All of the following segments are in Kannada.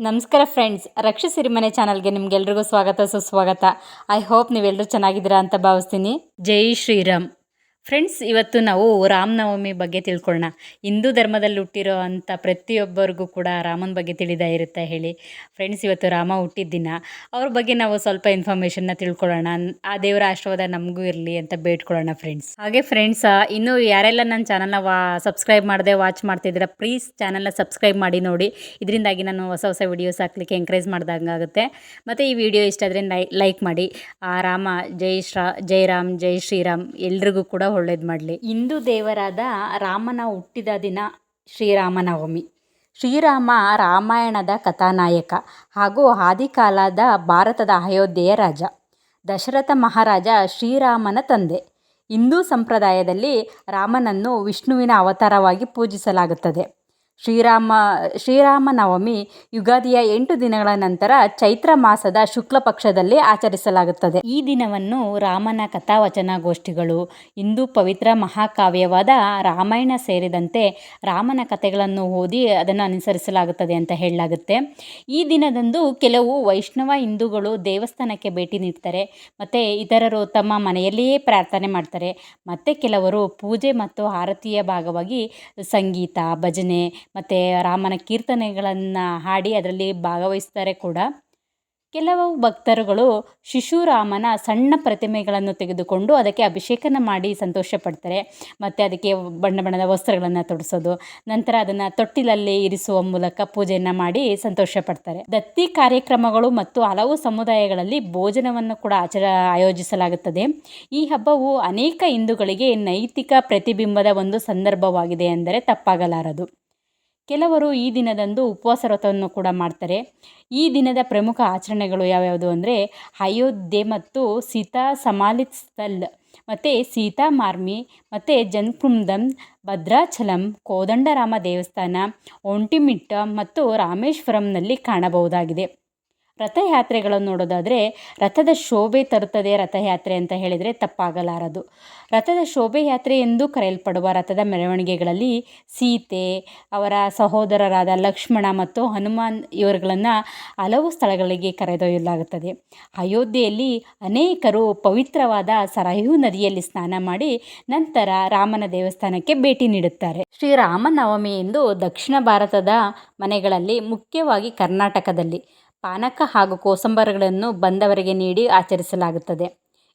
ನಮಸ್ಕಾರ ಫ್ರೆಂಡ್ಸ್ ರಕ್ಷ ಸಿರಿಮನೆ ಚಾನಲ್ಗೆ ನಿಮ್ಗೆಲ್ರಿಗೂ ಸ್ವಾಗತ ಸುಸ್ವಾಗತ ಐ ಹೋಪ್ ನೀವೆಲ್ಲರೂ ಚೆನ್ನಾಗಿದ್ದೀರಾ ಅಂತ ಭಾವಿಸ್ತೀನಿ ಜೈ ಶ್ರೀರಾಮ್ ಫ್ರೆಂಡ್ಸ್ ಇವತ್ತು ನಾವು ರಾಮನವಮಿ ಬಗ್ಗೆ ತಿಳ್ಕೊಳ್ಳೋಣ. ಹಿಂದೂ ಧರ್ಮದಲ್ಲಿ ಹುಟ್ಟಿರೋ ಅಂಥ ಪ್ರತಿಯೊಬ್ಬರಿಗೂ ಕೂಡ ರಾಮನ ಬಗ್ಗೆ ತಿಳಿದ ಇರುತ್ತೆ ಹೇಳಿ. ಫ್ರೆಂಡ್ಸ್ ಇವತ್ತು ರಾಮ ಹುಟ್ಟಿದ ದಿನ. ಅವ್ರ ಬಗ್ಗೆ ನಾವು ಸ್ವಲ್ಪ ಇನ್ಫಾರ್ಮೇಷನ್ನ ತಿಳ್ಕೊಳ್ಳೋಣ. ಆ ದೇವರ ಆಶೀರ್ವಾದ ನಮಗೂ ಇರಲಿ ಅಂತ ಬೇಡ್ಕೊಳ್ಳೋಣ ಫ್ರೆಂಡ್ಸ್ ಹಾಗೆ ಫ್ರೆಂಡ್ಸ್ ಇನ್ನೂ ಯಾರೆಲ್ಲ ನನ್ನ ಚಾನಲ್ನ ವಾ ಸಬ್ಸ್ಕ್ರೈಬ್ ಮಾಡದೆ ವಾಚ್ ಮಾಡ್ತಿದ್ದೀರ ಪ್ಲೀಸ್ ಚಾನಲ್ನ ಸಬ್ಸ್ಕ್ರೈಬ್ ಮಾಡಿ ನೋಡಿ. ಇದರಿಂದಾಗಿ ನಾನು ಹೊಸ ಹೊಸ ವಿಡಿಯೋಸ್ ಹಾಕ್ಲಿಕ್ಕೆ ಎಂಕರೇಜ್ ಮಾಡ್ದಂಗಾಗುತ್ತೆ ಮತ್ತು ಈ ವಿಡಿಯೋ ಇಷ್ಟ ಆದರೆ ಲೈಕ್ ಮಾಡಿ. ಆ, ರಾಮ, ಜೈ ಶ್ರಾ, ಜೈ ರಾಮ್, ಜೈ ಶ್ರೀರಾಮ್ ಎಲ್ರಿಗೂ ಕೂಡ ಒಳ್ಳೇದು ಮಾಡಲಿ. ಹಿಂದೂ ದೇವರಾದ ರಾಮನ ಹುಟ್ಟಿದ ದಿನ ಶ್ರೀರಾಮನವಮಿ. ಶ್ರೀರಾಮ ರಾಮಾಯಣದ ಕಥಾನಾಯಕ ಹಾಗೂ ಆದಿಕಾಲದ ಭಾರತದ ಅಯೋಧ್ಯೆಯ ರಾಜ. ದಶರಥ ಮಹಾರಾಜ ಶ್ರೀರಾಮನ ತಂದೆ. ಹಿಂದೂ ಸಂಪ್ರದಾಯದಲ್ಲಿ ರಾಮನನ್ನು ವಿಷ್ಣುವಿನ ಅವತಾರವಾಗಿ ಪೂಜಿಸಲಾಗುತ್ತದೆ. ಶ್ರೀರಾಮ ಶ್ರೀರಾಮನವಮಿ ಯುಗಾದಿಯ ಎಂಟು ದಿನಗಳ ನಂತರ ಚೈತ್ರ ಮಾಸದ ಶುಕ್ಲ ಪಕ್ಷದಲ್ಲಿ ಆಚರಿಸಲಾಗುತ್ತದೆ. ಈ ದಿನವನ್ನು ರಾಮನ ಕಥಾವಚನಗೋಷ್ಠಿಗಳು, ಹಿಂದೂ ಪವಿತ್ರ ಮಹಾಕಾವ್ಯವಾದ ರಾಮಾಯಣ ಸೇರಿದಂತೆ ರಾಮನ ಕಥೆಗಳನ್ನು ಓದಿ ಅದನ್ನು ಅನುಸರಿಸಲಾಗುತ್ತದೆ ಅಂತ ಹೇಳಲಾಗುತ್ತೆ. ಈ ದಿನದಂದು ಕೆಲವು ವೈಷ್ಣವ ಹಿಂದೂಗಳು ದೇವಸ್ಥಾನಕ್ಕೆ ಭೇಟಿ ನೀಡ್ತಾರೆ, ಮತ್ತು ಇತರರು ತಮ್ಮ ಮನೆಯಲ್ಲಿಯೇ ಪ್ರಾರ್ಥನೆ ಮಾಡ್ತಾರೆ, ಮತ್ತು ಕೆಲವರು ಪೂಜೆ ಮತ್ತು ಆರತಿಯ ಭಾಗವಾಗಿ ಸಂಗೀತ, ಭಜನೆ ಮತ್ತು ರಾಮನ ಕೀರ್ತನೆಗಳನ್ನು ಹಾಡಿ ಅದರಲ್ಲಿ ಭಾಗವಹಿಸ್ತಾರೆ ಕೂಡ. ಕೆಲವು ಭಕ್ತರುಗಳು ಶಿಶುರಾಮನ ಸಣ್ಣ ಪ್ರತಿಮೆಗಳನ್ನು ತೆಗೆದುಕೊಂಡು ಅದಕ್ಕೆ ಅಭಿಷೇಕನ ಮಾಡಿ ಸಂತೋಷ ಪಡ್ತಾರೆ ಮತ್ತು ಅದಕ್ಕೆ ಬಣ್ಣ ಬಣ್ಣದ ವಸ್ತ್ರಗಳನ್ನು ತೊಡಿಸೋದು, ನಂತರ ಅದನ್ನು ತೊಟ್ಟಿಲಲ್ಲಿ ಇರಿಸುವ ಮೂಲಕ ಪೂಜೆಯನ್ನು ಮಾಡಿ ಸಂತೋಷ ಪಡ್ತಾರೆ ದತ್ತಿ ಕಾರ್ಯಕ್ರಮಗಳು ಮತ್ತು ಹಲವು ಸಮುದಾಯಗಳಲ್ಲಿ ಭೋಜನವನ್ನು ಕೂಡ ಆಚರ, ಆಯೋಜಿಸಲಾಗುತ್ತದೆ. ಈ ಹಬ್ಬವು ಅನೇಕ ಹಿಂದೂಗಳಿಗೆ ನೈತಿಕ ಪ್ರತಿಬಿಂಬದ ಒಂದು ಸಂದರ್ಭವಾಗಿದೆ ಎಂದರೆ ತಪ್ಪಾಗಲಾರದು. ಕೆಲವರು ಈ ದಿನದಂದು ಉಪವಾಸ ವ್ರತವನ್ನು ಕೂಡ ಮಾಡ್ತಾರೆ. ಈ ದಿನದ ಪ್ರಮುಖ ಆಚರಣೆಗಳು ಯಾವ್ಯಾವುದು ಅಂದರೆ ಅಯೋಧ್ಯೆ ಮತ್ತು ಸೀತಾ ಸಮಾಲಿತ್ ಸ್ಥಲ್, ಮತ್ತು ಸೀತಾ ಮಾರ್ಮಿ, ಮತ್ತು ಜನ್ಕುಂದಂ ಭದ್ರಾಚಲಂ, ಕೋದಂಡರಾಮ ದೇವಸ್ಥಾನ, ಒಂಟಿಮಿಟ್ಟ ಮತ್ತು ರಾಮೇಶ್ವರಂನಲ್ಲಿ ಕಾಣಬಹುದಾಗಿದೆ. ರಥಯಾತ್ರೆಗಳನ್ನು ನೋಡೋದಾದರೆ ರಥದ ಶೋಭೆ ತರುತ್ತದೆ ರಥಯಾತ್ರೆ ಅಂತ ಹೇಳಿದರೆ ತಪ್ಪಾಗಲಾರದು. ರಥದ ಶೋಭೆ ಯಾತ್ರೆ ಎಂದು ಕರೆಯಲ್ಪಡುವ ರಥದ ಮೆರವಣಿಗೆಗಳಲ್ಲಿ ಸೀತೆ, ಅವರ ಸಹೋದರರಾದ ಲಕ್ಷ್ಮಣ ಮತ್ತು ಹನುಮಾನ್ ಇವರುಗಳನ್ನು ಹಲವು ಸ್ಥಳಗಳಿಗೆ ಕರೆದೊಯ್ಯಲಾಗುತ್ತದೆ. ಅಯೋಧ್ಯೆಯಲ್ಲಿ ಅನೇಕರು ಪವಿತ್ರವಾದ ಸರಯೂ ನದಿಯಲ್ಲಿ ಸ್ನಾನ ಮಾಡಿ ನಂತರ ರಾಮನ ದೇವಸ್ಥಾನಕ್ಕೆ ಭೇಟಿ ನೀಡುತ್ತಾರೆ. ಶ್ರೀರಾಮನವಮಿ ಎಂದು ದಕ್ಷಿಣ ಭಾರತದ ಮನೆಗಳಲ್ಲಿ ಮುಖ್ಯವಾಗಿ ಕರ್ನಾಟಕದಲ್ಲಿ ಪಾನಕ ಹಾಗೂ ಕೋಸಂಬರಗಳನ್ನು ಬಂದವರಿಗೆ ನೀಡಿ ಆಚರಿಸಲಾಗುತ್ತದೆ.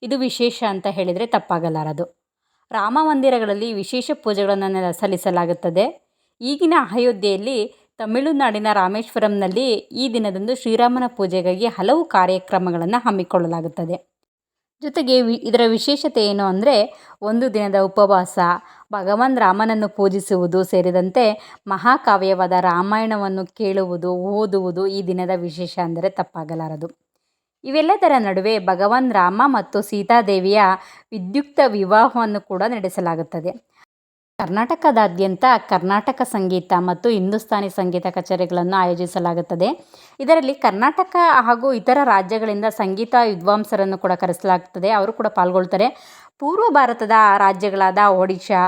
ಇದು ವಿಶೇಷ ಅಂತ ಹೇಳಿದರೆ ತಪ್ಪಾಗಲಾರದು. ರಾಮ ಮಂದಿರಗಳಲ್ಲಿ ವಿಶೇಷ ಪೂಜೆಗಳನ್ನು ಸಲ್ಲಿಸಲಾಗುತ್ತದೆ. ಈಗಿನ ಅಯೋಧ್ಯೆಯಲ್ಲಿ ತಮಿಳುನಾಡಿನ ರಾಮೇಶ್ವರಂನಲ್ಲಿ ಈ ದಿನದಂದು ಶ್ರೀರಾಮನ ಪೂಜೆಗಾಗಿ ಹಲವು ಕಾರ್ಯಕ್ರಮಗಳನ್ನು ಹಮ್ಮಿಕೊಳ್ಳಲಾಗುತ್ತದೆ. ಜೊತೆಗೆ ವಿ, ಇದರ ವಿಶೇಷತೆ ಏನು ಅಂದರೆ ಒಂದು ದಿನದ ಉಪವಾಸ, ಭಗವಾನ್ ರಾಮನನ್ನು ಪೂಜಿಸುವುದು ಸೇರಿದಂತೆ ಮಹಾಕಾವ್ಯವಾದ ರಾಮಾಯಣವನ್ನು ಕೇಳುವುದು, ಓದುವುದು ಈ ದಿನದ ವಿಶೇಷ ಅಂದರೆ ತಪ್ಪಾಗಲಾರದು. ಇವೆಲ್ಲದರ ನಡುವೆ ಭಗವಾನ್ ರಾಮ ಮತ್ತು ಸೀತಾದೇವಿಯ ವಿದ್ಯುಕ್ತ ವಿವಾಹವನ್ನು ಕೂಡ ನಡೆಸಲಾಗುತ್ತದೆ. ಕರ್ನಾಟಕದಾದ್ಯಂತ ಕರ್ನಾಟಕ ಸಂಗೀತ ಮತ್ತು ಹಿಂದೂಸ್ತಾನಿ ಸಂಗೀತ ಕಚೇರಿಗಳನ್ನು ಆಯೋಜಿಸಲಾಗುತ್ತದೆ. ಇದರಲ್ಲಿ ಕರ್ನಾಟಕ ಹಾಗೂ ಇತರ ರಾಜ್ಯಗಳಿಂದ ಸಂಗೀತ ವಿದ್ವಾಂಸರನ್ನು ಕೂಡ ಕರೆಸಲಾಗ್ತದೆ ಅವರು ಕೂಡ ಪಾಲ್ಗೊಳ್ತಾರೆ. ಪೂರ್ವ ಭಾರತದ ರಾಜ್ಯಗಳಾದ ಒಡಿಶಾ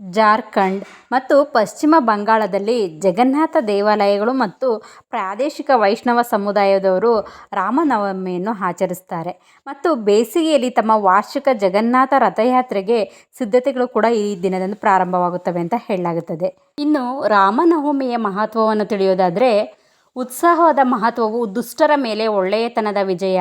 ಜಾರ್ಖಂಡ್ ಮತ್ತು ಪಶ್ಚಿಮ ಬಂಗಾಳದಲ್ಲಿ ಜಗನ್ನಾಥ ದೇವಾಲಯಗಳು ಮತ್ತು ಪ್ರಾದೇಶಿಕ ವೈಷ್ಣವ ಸಮುದಾಯದವರು ರಾಮನವಮಿಯನ್ನು ಆಚರಿಸ್ತಾರೆ. ಮತ್ತು ಬೇಸಿಗೆಯಲ್ಲಿ ತಮ್ಮ ವಾರ್ಷಿಕ ಜಗನ್ನಾಥ ರಥಯಾತ್ರೆಗೆ ಸಿದ್ಧತೆಗಳು ಕೂಡ ಈ ದಿನದಂದು ಪ್ರಾರಂಭವಾಗುತ್ತವೆ ಅಂತ ಹೇಳಲಾಗುತ್ತದೆ. ಇನ್ನು ರಾಮನವಮಿಯ ಮಹತ್ವವನ್ನು ತಿಳಿಯೋದಾದರೆ, ಉತ್ಸಾಹದ ಮಹತ್ವವು ದುಷ್ಟರ ಮೇಲೆ ಒಳ್ಳೆಯತನದ ವಿಜಯ,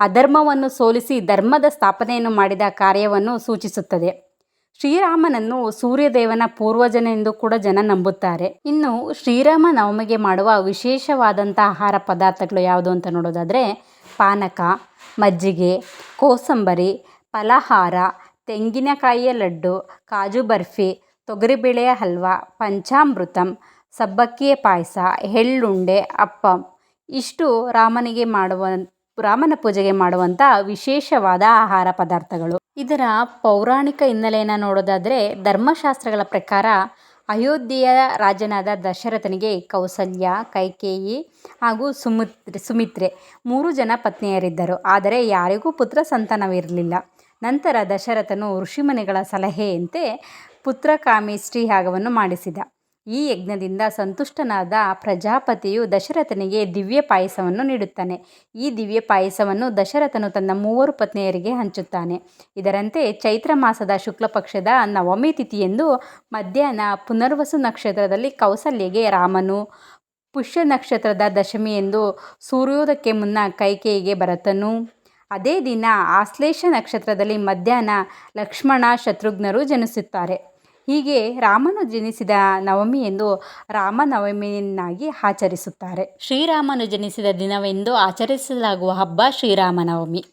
ಅಧರ್ಮವನ್ನು ಸೋಲಿಸಿ ಧರ್ಮದ ಸ್ಥಾಪನೆಯನ್ನು ಮಾಡಿದ ಕಾರ್ಯವನ್ನು ಸೂಚಿಸುತ್ತದೆ. ಶ್ರೀರಾಮನನ್ನು ಸೂರ್ಯದೇವನ ಪೂರ್ವಜನೆಂದು ಕೂಡ ಜನ ನಂಬುತ್ತಾರೆ. ಇನ್ನು ಶ್ರೀರಾಮ ನವಮಿಗೆ ಮಾಡುವ ವಿಶೇಷವಾದಂಥ ಆಹಾರ ಪದಾರ್ಥಗಳು ಯಾವುದು ಅಂತ ನೋಡೋದಾದರೆ, ಪಾನಕ, ಮಜ್ಜಿಗೆ, ಕೋಸಂಬರಿ, ಫಲಹಾರ, ತೆಂಗಿನಕಾಯಿಯ ಲಡ್ಡು, ಕಾಜು ಬರ್ಫಿ, ತೊಗರಿಬೇಳೆಯ ಹಲ್ವ, ಪಂಚಾಮೃತಂ, ಸಬ್ಬಕ್ಕಿಯ ಪಾಯಸ, ಎಳ್ಳುಂಡೆ, ಅಪ್ಪಂ. ಇಷ್ಟು ರಾಮನಿಗೆ ಮಾಡುವ ರಾಮನ ಪೂಜೆಗೆ ಮಾಡುವಂಥ ವಿಶೇಷವಾದ ಆಹಾರ ಪದಾರ್ಥಗಳು. ಇದರ ಪೌರಾಣಿಕ ಹಿನ್ನೆಲೆಯನ್ನು ನೋಡೋದಾದರೆ ಧರ್ಮಶಾಸ್ತ್ರಗಳ ಪ್ರಕಾರ ಅಯೋಧ್ಯೆಯ ರಾಜನಾದ ದಶರಥನಿಗೆ ಕೌಸಲ್ಯ, ಕೈಕೇಯಿ ಹಾಗೂ ಸುಮಿತ್ರೆ ಸುಮಿತ್ರೆ ಮೂರು ಜನ ಪತ್ನಿಯರಿದ್ದರು. ಆದರೆ ಯಾರಿಗೂ ಪುತ್ರ ಸಂತಾನವಿರಲಿಲ್ಲ. ನಂತರ ದಶರಥನು ಋಷಿಮುನಿಗಳ ಸಲಹೆಯಂತೆ ಪುತ್ರಕಾಮೇಷ್ಟಿ ಯಾಗವನ್ನು ಮಾಡಿಸಿದ. ಈ ಯಜ್ಞದಿಂದ ಸಂತುಷ್ಟನಾದ ಪ್ರಜಾಪತಿಯು ದಶರಥನಿಗೆ ದಿವ್ಯ ಪಾಯಸವನ್ನು ನೀಡುತ್ತಾನೆ. ಈ ದಿವ್ಯ ಪಾಯಸವನ್ನು ದಶರಥನು ತನ್ನ ಮೂವರು ಪತ್ನಿಯರಿಗೆ ಹಂಚುತ್ತಾನೆ. ಇದರಂತೆ ಚೈತ್ರ ಮಾಸದ ಶುಕ್ಲಪಕ್ಷದ ನವಮಿ ತಿಥಿಯೆಂದು ಮಧ್ಯಾಹ್ನ ಪುನರ್ವಸು ನಕ್ಷತ್ರದಲ್ಲಿ ಕೌಸಲ್ಯಗೆ ರಾಮನು, ಪುಷ್ಯ ನಕ್ಷತ್ರದ ದಶಮಿ ಎಂದು ಸೂರ್ಯೋದಕ್ಕೆ ಮುನ್ನ ಕೈಕೇಯಿಗೆ ಭರತನು. ಅದೇ ದಿನ ಆಶ್ಲೇಷ ನಕ್ಷತ್ರದಲ್ಲಿ ಮಧ್ಯಾಹ್ನ ಲಕ್ಷ್ಮಣ ಶತ್ರುಘ್ನರು ಜನಿಸುತ್ತಾರೆ. ಹೀಗೆ ರಾಮನು ಜನಿಸಿದ ನವಮಿ ಎಂದು ರಾಮನವಮಿಯನ್ನಾಗಿ ಆಚರಿಸುತ್ತಾರೆ. ಶ್ರೀರಾಮನು ಜನಿಸಿದ ದಿನವೆಂದು ಆಚರಿಸಲಾಗುವ ಹಬ್ಬ ಶ್ರೀರಾಮನವಮಿ.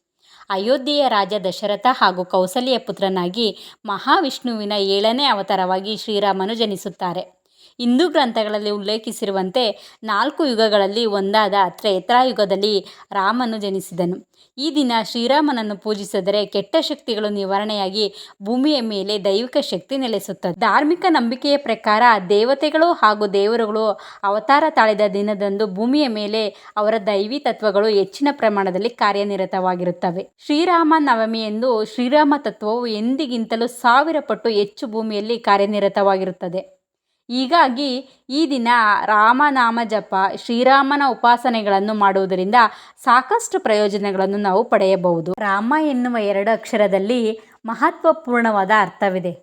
ಅಯೋಧ್ಯೆಯ ರಾಜ ದಶರಥ ಹಾಗೂ ಕೌಸಲ್ಯ ಪುತ್ರನಾಗಿ ಮಹಾವಿಷ್ಣುವಿನ ಏಳನೇ ಅವತಾರವಾಗಿ ಶ್ರೀರಾಮನು ಜನಿಸುತ್ತಾರೆ. ಹಿಂದೂ ಗ್ರಂಥಗಳಲ್ಲಿ ಉಲ್ಲೇಖಿಸಿರುವಂತೆ ನಾಲ್ಕು ಯುಗಗಳಲ್ಲಿ ಒಂದಾದ ತ್ರೇತ್ರಾಯುಗದಲ್ಲಿ ರಾಮನು ಜನಿಸಿದನು. ಈ ದಿನ ಶ್ರೀರಾಮನನ್ನು ಪೂಜಿಸಿದರೆ ಕೆಟ್ಟ ಶಕ್ತಿಗಳು ನಿವಾರಣೆಯಾಗಿ ಭೂಮಿಯ ಮೇಲೆ ದೈವಿಕ ಶಕ್ತಿ ನೆಲೆಸುತ್ತದೆ. ಧಾರ್ಮಿಕ ನಂಬಿಕೆಯ ಪ್ರಕಾರ ದೇವತೆಗಳು ಹಾಗೂ ದೇವರುಗಳು ಅವತಾರ ತಾಳಿದ ದಿನದಂದು ಭೂಮಿಯ ಮೇಲೆ ಅವರ ದೈವಿ ತತ್ವಗಳು ಹೆಚ್ಚಿನ ಪ್ರಮಾಣದಲ್ಲಿ ಕಾರ್ಯನಿರತವಾಗಿರುತ್ತವೆ. ಶ್ರೀರಾಮ ನವಮಿಯೆಂದು ಶ್ರೀರಾಮ ತತ್ವವು ಎಂದಿಗಿಂತಲೂ ಸಾವಿರ ಪಟ್ಟು ಹೆಚ್ಚು ಭೂಮಿಯಲ್ಲಿ ಕಾರ್ಯನಿರತವಾಗಿರುತ್ತದೆ. ಹೀಗಾಗಿ ಈ ದಿನ ರಾಮನಾಮ ಜಪ, ಶ್ರೀರಾಮನ ಉಪಾಸನೆಗಳನ್ನು ಮಾಡುವುದರಿಂದ ಸಾಕಷ್ಟು ಪ್ರಯೋಜನಗಳನ್ನು ನಾವು ಪಡೆಯಬಹುದು. ರಾಮ ಎನ್ನುವ ಎರಡು ಅಕ್ಷರದಲ್ಲಿ ಮಹತ್ವಪೂರ್ಣವಾದ ಅರ್ಥವಿದೆ.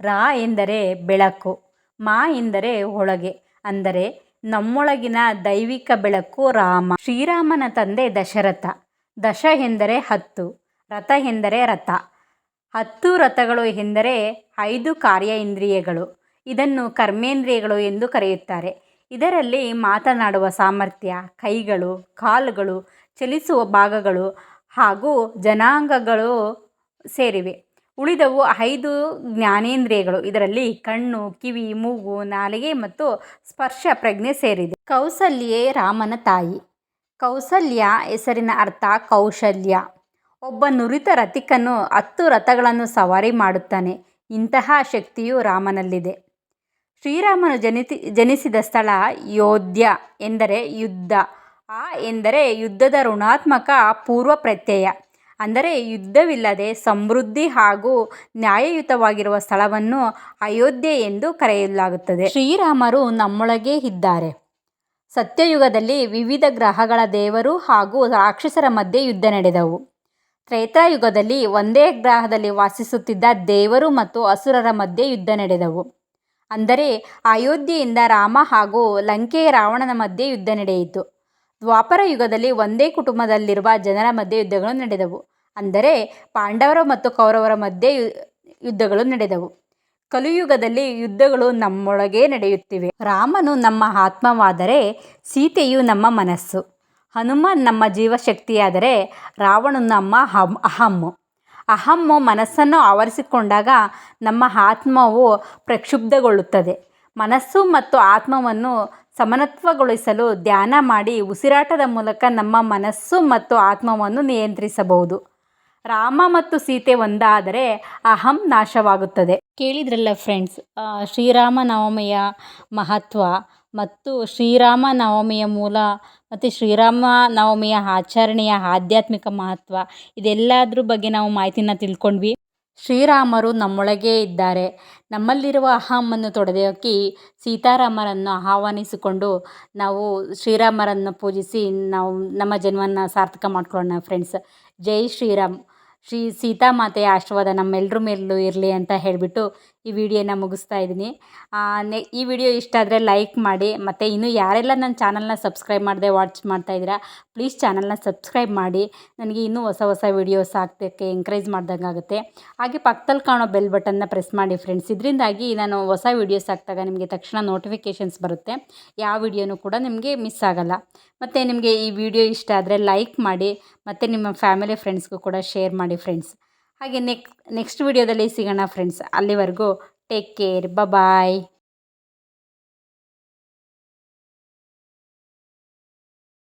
ರಾ ಎಂದರೆ ಬೆಳಕು, ಮಾ ಎಂದರೆ ಒಳಗೆ ಅಂದರೆ ನಮ್ಮೊಳಗಿನ ದೈವಿಕ ಬೆಳಕು ರಾಮ. ಶ್ರೀರಾಮನ ತಂದೆ ದಶರಥ, ದಶ ಎಂದರೆ ಹತ್ತು, ರಥ ಎಂದರೆ ರಥ. ಹತ್ತು ರಥಗಳು ಎಂದರೆ ಐದು ಕಾರ್ಯ ಇಂದ್ರಿಯಗಳು. ಇದನ್ನು ಕರ್ಮೇಂದ್ರಿಯಗಳು ಎಂದು ಕರೆಯುತ್ತಾರೆ. ಇದರಲ್ಲಿ ಮಾತನಾಡುವ ಸಾಮರ್ಥ್ಯ, ಕೈಗಳು, ಕಾಲುಗಳು, ಚಲಿಸುವ ಭಾಗಗಳು ಹಾಗೂ ಜನಾಂಗಗಳು ಸೇರಿವೆ. ಉಳಿದವು ಐದು ಜ್ಞಾನೇಂದ್ರಿಯಗಳು. ಇದರಲ್ಲಿ ಕಣ್ಣು, ಕಿವಿ, ಮೂಗು, ನಾಲಿಗೆ ಮತ್ತು ಸ್ಪರ್ಶ ಪ್ರಜ್ಞೆ ಸೇರಿದೆ. ಕೌಸಲ್ಯೆ ರಾಮನ ತಾಯಿ. ಕೌಸಲ್ಯ ಹೆಸರಿನ ಅರ್ಥ ಕೌಶಲ್ಯ. ಒಬ್ಬ ನುರಿತ ರಥಿಕನು ಹತ್ತು ರಥಗಳನ್ನು ಸವಾರಿ ಮಾಡುತ್ತಾನೆ. ಇಂತಹ ಶಕ್ತಿಯು ರಾಮನಲ್ಲಿದೆ. ಶ್ರೀರಾಮನು ಜನಿತಿ, ಜನಿಸಿದ ಸ್ಥಳ ಯೋಧ್ಯ ಎಂದರೆ ಯುದ್ಧ. ಆ ಎಂದರೆ ಯುದ್ಧದ ಋಣಾತ್ಮಕ ಪೂರ್ವ ಪ್ರತ್ಯಯ. ಅಂದರೆ ಯುದ್ಧವಿಲ್ಲದೆ ಸಮೃದ್ಧಿ ಹಾಗೂ ನ್ಯಾಯಯುತವಾಗಿರುವ ಸ್ಥಳವನ್ನು ಅಯೋಧ್ಯೆ ಎಂದು ಕರೆಯಲಾಗುತ್ತದೆ. ಶ್ರೀರಾಮರು ನಮ್ಮೊಳಗೇ ಇದ್ದಾರೆ. ಸತ್ಯಯುಗದಲ್ಲಿ ವಿವಿಧ ಗ್ರಹಗಳ ದೇವರು ಹಾಗೂ ರಾಕ್ಷಸರ ಮಧ್ಯೆ ಯುದ್ಧ ನಡೆದವು. ತ್ರೇತಾಯುಗದಲ್ಲಿ ಒಂದೇ ಗ್ರಹದಲ್ಲಿ ವಾಸಿಸುತ್ತಿದ್ದ ದೇವರು ಮತ್ತು ಅಸುರರ ಮಧ್ಯೆ ಯುದ್ಧ ನಡೆದವು. ಅಂದರೆ ಅಯೋಧ್ಯೆಯಿಂದ ರಾಮ ಹಾಗೂ ಲಂಕೆ ರಾವಣನ ಮಧ್ಯೆ ಯುದ್ಧ ನಡೆಯಿತು. ದ್ವಾಪರ ಯುಗದಲ್ಲಿ ಒಂದೇ ಕುಟುಂಬದಲ್ಲಿರುವ ಜನರ ಮಧ್ಯೆ ಯುದ್ಧಗಳು ನಡೆದವು. ಅಂದರೆ ಪಾಂಡವರ ಮತ್ತು ಕೌರವರ ಮಧ್ಯೆ ಯುದ್ಧಗಳು ನಡೆದವು. ಕಲಿಯುಗದಲ್ಲಿ ಯುದ್ಧಗಳು ನಮ್ಮೊಳಗೆ ನಡೆಯುತ್ತಿವೆ. ರಾಮನು ನಮ್ಮ ಆತ್ಮವಾದರೆ ಸೀತೆಯು ನಮ್ಮ ಮನಸ್ಸು. ಹನುಮಾನ್ ನಮ್ಮ ಜೀವಶಕ್ತಿಯಾದರೆ ರಾವಣನು ನಮ್ಮ ಹಮ್, ಅಹಮ್ಮು. ಅಹಮ್ಮು ಮನಸ್ಸನ್ನು ಆವರಿಸಿಕೊಂಡಾಗ ನಮ್ಮ ಆತ್ಮವು ಪ್ರಕ್ಷುಬ್ಧಗೊಳ್ಳುತ್ತದೆ. ಮನಸ್ಸು ಮತ್ತು ಆತ್ಮವನ್ನು ಸಮನತ್ವಗೊಳಿಸಲು ಧ್ಯಾನ ಮಾಡಿ ಉಸಿರಾಟದ ಮೂಲಕ ನಮ್ಮ ಮನಸ್ಸು ಮತ್ತು ಆತ್ಮವನ್ನು ನಿಯಂತ್ರಿಸಬಹುದು. ರಾಮ ಮತ್ತು ಸೀತೆ ಒಂದಾದರೆ ಅಹಂ ನಾಶವಾಗುತ್ತದೆ. ಕೇಳಿದ್ರಲ್ಲ ಫ್ರೆಂಡ್ಸ್ ಶ್ರೀರಾಮ ನವಮಿಯ ಮಹತ್ವ ಮತ್ತು ಶ್ರೀರಾಮ ನವಮಿಯ ಮೂಲ ಮತ್ತು ಶ್ರೀರಾಮ ನವಮಿಯ ಆಚರಣೆಯ ಆಧ್ಯಾತ್ಮಿಕ ಮಹತ್ವ, ಇದೆಲ್ಲದ್ರ ಬಗ್ಗೆ ನಾವು ಮಾಹಿತಿನ ತಿಳ್ಕೊಂಡ್ವಿ. ಶ್ರೀರಾಮರು ನಮ್ಮೊಳಗೇ ಇದ್ದಾರೆ. ನಮ್ಮಲ್ಲಿರುವ ಅಹಮ್ಮನ್ನು ತೊಡೆದೊಯ್ಯೋಕೆ ಸೀತಾರಾಮರನ್ನು ಆಹ್ವಾನಿಸಿಕೊಂಡು ನಾವು ಶ್ರೀರಾಮರನ್ನು ಪೂಜಿಸಿ ನಾವು ನಮ್ಮ ಜನ್ಮವನ್ನು ಸಾರ್ಥಕ ಮಾಡ್ಕೊಳ್ಳೋಣ ಫ್ರೆಂಡ್ಸ್ ಜೈ ಶ್ರೀರಾಮ್. ಶ್ರೀ ಸೀತಾಮಾತೆಯ ಆಶೀರ್ವಾದ ನಮ್ಮೆಲ್ಲರ ಮೇಲೂ ಇರಲಿ ಅಂತ ಹೇಳಿಬಿಟ್ಟು ಈ ವಿಡಿಯೋನ ಮುಗಿಸ್ತಾ ಇದ್ದೀನಿ. ನೆ, ಈ ವಿಡಿಯೋ ಇಷ್ಟ ಆದರೆ ಲೈಕ್ ಮಾಡಿ, ಮತ್ತು ಇನ್ನೂ ಯಾರೆಲ್ಲ ನನ್ನ ಚಾನಲ್ನ ಸಬ್ಸ್ಕ್ರೈಬ್ ಮಾಡದೆ ವಾಚ್ ಮಾಡ್ತಾ ಇದ್ದೀರಾ, ಪ್ಲೀಸ್ ಚಾನಲ್ನ ಸಬ್ಸ್ಕ್ರೈಬ್ ಮಾಡಿ. ನನಗೆ ಇನ್ನೂ ಹೊಸ ಹೊಸ ವಿಡಿಯೋಸ್ ಹಾಕ್ತಕ್ಕೆ ಎಂಕರೇಜ್ ಮಾಡ್ದಂಗೆ ಆಗುತ್ತೆ ಹಾಗೆ ಪಕ್ಕದಲ್ಲಿ ಕಾಣೋ ಬೆಲ್ ಬಟನ್ನ ಪ್ರೆಸ್ ಮಾಡಿ ಫ್ರೆಂಡ್ಸ್ ಇದರಿಂದಾಗಿ ನಾನು ಹೊಸ ವೀಡಿಯೋಸ್ ಹಾಕಿದಾಗ ನಿಮಗೆ ತಕ್ಷಣ ನೋಟಿಫಿಕೇಷನ್ಸ್ ಬರುತ್ತೆ. ಯಾವ ವಿಡಿಯೋನೂ ಕೂಡ ನಿಮಗೆ ಮಿಸ್ ಆಗಲ್ಲ. ಮತ್ತು ನಿಮಗೆ ಈ ವಿಡಿಯೋ ಇಷ್ಟ ಆದರೆ ಲೈಕ್ ಮಾಡಿ, ಮತ್ತು ನಿಮ್ಮ ಫ್ಯಾಮಿಲಿ ಫ್ರೆಂಡ್ಸ್ಗೂ ಕೂಡ ಶೇರ್ ಮಾಡಿ ಫ್ರೆಂಡ್ಸ್ ಹಾಗೆ ನೆಕ್ ನೆಕ್ಸ್ಟ್ ವಿಡಿಯೋದಲ್ಲಿ ಸಿಗೋಣ ಫ್ರೆಂಡ್ಸ್ ಅಲ್ಲಿವರೆಗೂ ಟೇಕ್ ಕೇರ್ ಬಾಯ್